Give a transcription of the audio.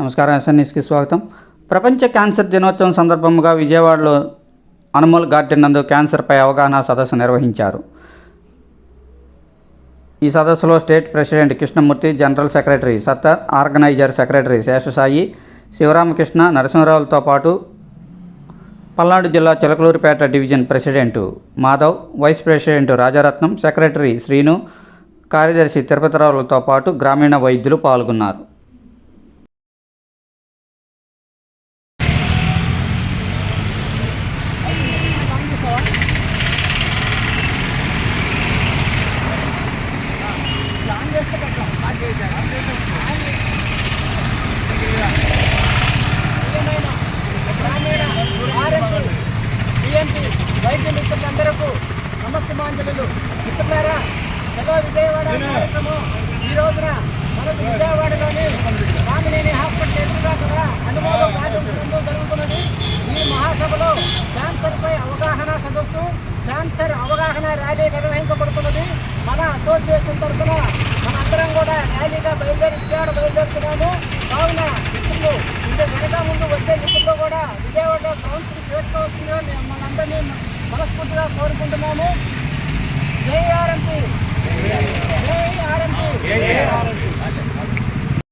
నమస్కారం ఎస్ఎన్ఎస్కి స్వాగతం. ప్రపంచ క్యాన్సర్ దినోత్సవం సందర్భంగా విజయవాడలో అనుమల్ గార్డెన్ నందు క్యాన్సర్పై అవగాహన సదస్సు నిర్వహించారు. ఈ సదస్సులో state president Krishnamurthy general secretary Sattar organiser secretary Seshasai Sivaramakrishna నరసింహరావులతో పాటు పల్నాడు జిల్లా Chilakaluripet division president Madhav vice president Rajaratnam secretary Srinu కార్యదర్శి తిరుపతిరావులతో పాటు గ్రామీణ వైద్యులు పాల్గొన్నారు. గ్రామీణ ఆర్ఎంపీ డిఎంపీ వైద్య మిత్రులందరకు నమస్సమాంజలు మిత్రులారా చలో విజయవాడ కార్యక్రమం ఈ రోజున మనకు విజయవాడలోని కామినేని హాస్పిటల్ ఎదురుగా కూడా అనుమోదం పాటించడం జరుగుతున్నది ఈ మహాసభలో క్యాన్సర్పై అవగాహన సదస్సు క్యాన్సర్ అవగాహన ర్యాలీ నిర్వహించబడుతున్నది. మన అసోసియేషన్ తరఫున అందరం కూడా ర్యాలీగా బయలుదేరి విజయవాడ బయలుదేరుతున్నాము. కావున మిత్రులు ఇంకా వెనక ముందు వచ్చే మిత్రులు కూడా విజయవాడ కౌన్సిల్ చేసుకోవాల్సిందిగా మేము మనందరినీ మనస్ఫూర్తిగా కోరుకుంటున్నాము. జై ఆర్ఎంపీ.